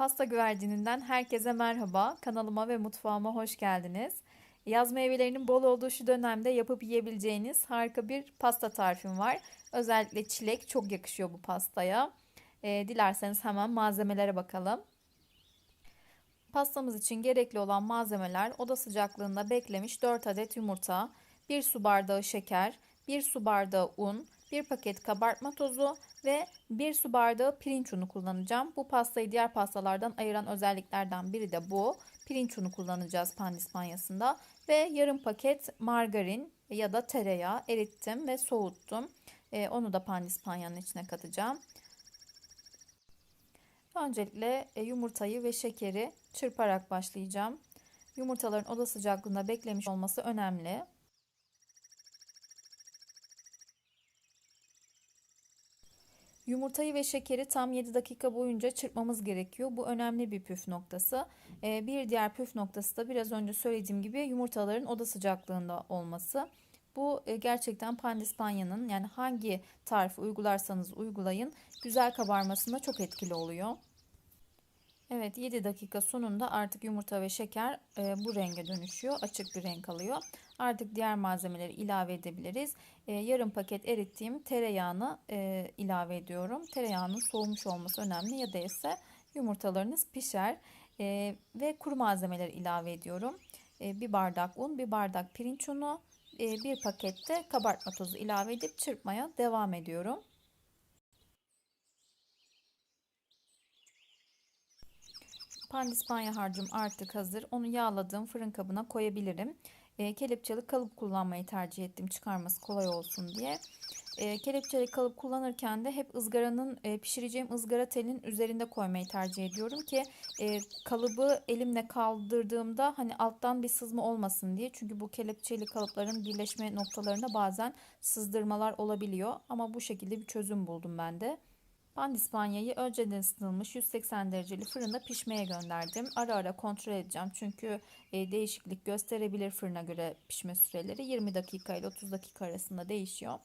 Pasta güvercininden herkese merhaba. Kanalıma ve mutfağıma hoş geldiniz. Yaz meyvelerinin bol olduğu şu dönemde yapıp yiyebileceğiniz harika bir pasta tarifim var. Özellikle çilek çok yakışıyor bu pastaya. Ee, dilerseniz hemen malzemelere bakalım. Pastamız için gerekli olan malzemeler oda sıcaklığında beklemiş 4 adet yumurta, 1 su bardağı şeker, 1 su bardağı un, 1 paket kabartma tozu ve 1 su bardağı pirinç unu kullanacağım. Bu pastayı diğer pastalardan ayıran özelliklerden biri de bu. Pirinç unu kullanacağız pandispanyasında ve yarım paket margarin ya da tereyağı erittim ve soğuttum. Ee, onu da pandispanyanın içine katacağım. Öncelikle e, yumurtayı ve şekeri çırparak başlayacağım. Yumurtaların oda sıcaklığında beklemiş olması önemli. Yumurtayı ve şekeri tam 7 dakika boyunca çırpmamız gerekiyor. Bu önemli bir püf noktası. Ee, bir diğer püf noktası da biraz önce söylediğim gibi yumurtaların oda sıcaklığında olması. Bu e, gerçekten pandispanyanın yani hangi tarifi uygularsanız uygulayın güzel kabarmasında çok etkili oluyor. Evet 7 dakika sonunda artık yumurta ve şeker e, bu renge dönüşüyor. Açık bir renk alıyor. Artık diğer malzemeleri ilave edebiliriz. E, yarım paket erittiğim tereyağını e, ilave ediyorum. Tereyağının soğumuş olması önemli ya da ise yumurtalarınız pişer. E, ve kuru malzemeleri ilave ediyorum. E, bir bardak un, bir bardak pirinç unu, e, bir pakette kabartma tozu ilave edip çırpmaya devam ediyorum. Pandispanya harcım artık hazır. Onu yağladığım fırın kabına koyabilirim. E, kelepçeli kalıp kullanmayı tercih ettim çıkarması kolay olsun diye. E, kelepçeli kalıp kullanırken de hep ızgaranın e, pişireceğim ızgara telinin üzerinde koymayı tercih ediyorum ki e, kalıbı elimle kaldırdığımda hani alttan bir sızma olmasın diye. Çünkü bu kelepçeli kalıpların birleşme noktalarında bazen sızdırmalar olabiliyor. Ama bu şekilde bir çözüm buldum ben de. Pandispanyayı önceden ısıtılmış 180 dereceli fırında pişmeye gönderdim. Ara ara kontrol edeceğim çünkü e, değişiklik gösterebilir fırına göre pişme süreleri. 20 dakika ile 30 dakika arasında değişiyor.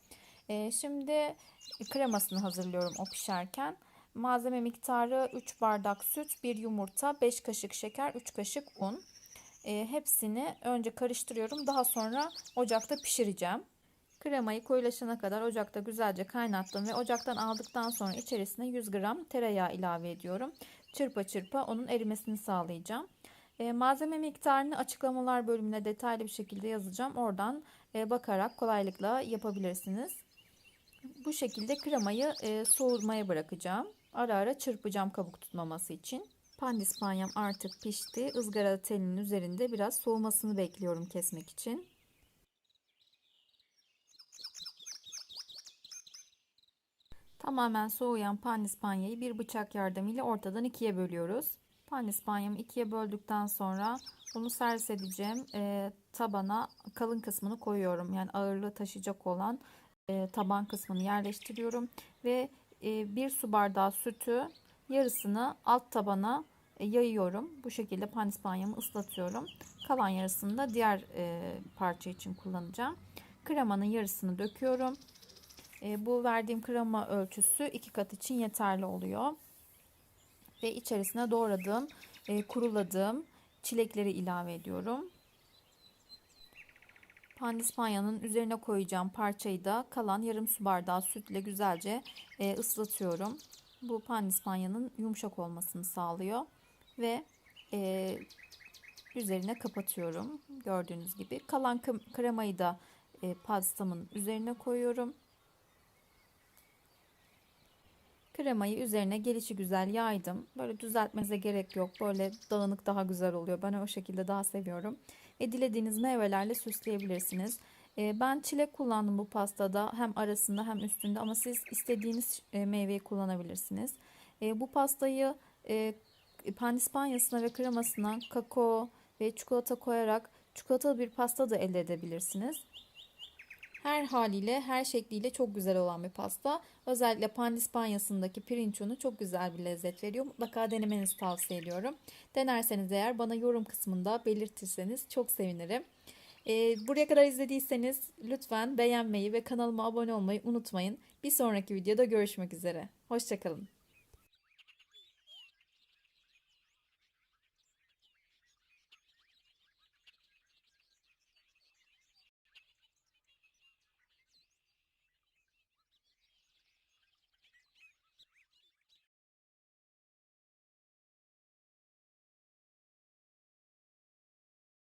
E, şimdi kremasını hazırlıyorum o pişerken. Malzeme miktarı 3 bardak süt, 1 yumurta, 5 kaşık şeker, 3 kaşık un. E, hepsini önce karıştırıyorum. Daha sonra ocakta pişireceğim. Kremayı koyulaşana kadar ocakta güzelce kaynattım ve ocaktan aldıktan sonra içerisine 100 gram tereyağı ilave ediyorum. Çırpa çırpa onun erimesini sağlayacağım. E, malzeme miktarını açıklamalar bölümüne detaylı bir şekilde yazacağım. Oradan e, bakarak kolaylıkla yapabilirsiniz. Bu şekilde kremayı e, soğumaya bırakacağım. Ara ara çırpacağım kabuk tutmaması için. Pandispanyam artık pişti. Izgara telinin üzerinde biraz soğumasını bekliyorum kesmek için. Tamamen soğuyan pandispanyayı bir bıçak yardımıyla ortadan ikiye bölüyoruz. Pandispanyamı ikiye böldükten sonra bunu servis edeceğim e, tabana kalın kısmını koyuyorum. Yani ağırlığı taşıyacak olan e, taban kısmını yerleştiriyorum. Ve e, bir su bardağı sütü yarısını alt tabana e, yayıyorum. Bu şekilde pandispanyamı ıslatıyorum. Kalan yarısını da diğer e, parça için kullanacağım. Kremanın yarısını döküyorum. E, bu verdiğim krema ölçüsü iki kat için yeterli oluyor. Ve içerisine doğradığım, e, kuruladığım çilekleri ilave ediyorum. Pandispanyanın üzerine koyacağım parçayı da kalan yarım su bardağı sütle güzelce e, ıslatıyorum. Bu pandispanyanın yumuşak olmasını sağlıyor. Ve e, üzerine kapatıyorum. Gördüğünüz gibi. Kalan kremayı da e, pastamın üzerine koyuyorum. Kremayı üzerine gelişi güzel yaydım. Böyle düzeltmenize gerek yok. Böyle dağınık daha güzel oluyor. Ben o şekilde daha seviyorum. Ve dilediğiniz meyvelerle süsleyebilirsiniz. Ee, ben çilek kullandım bu pastada. Hem arasında hem üstünde ama siz istediğiniz e, meyveyi kullanabilirsiniz. Ee, bu pastayı e, pandispanyasına ve kremasına kakao ve çikolata koyarak çikolatalı bir pasta da elde edebilirsiniz. Her haliyle, her şekliyle çok güzel olan bir pasta. Özellikle pandispanyasındaki pirinç unu çok güzel bir lezzet veriyor. Mutlaka denemenizi tavsiye ediyorum. Denerseniz eğer bana yorum kısmında belirtirseniz çok sevinirim. Ee, buraya kadar izlediyseniz lütfen beğenmeyi ve kanalıma abone olmayı unutmayın. Bir sonraki videoda görüşmek üzere. Hoşçakalın.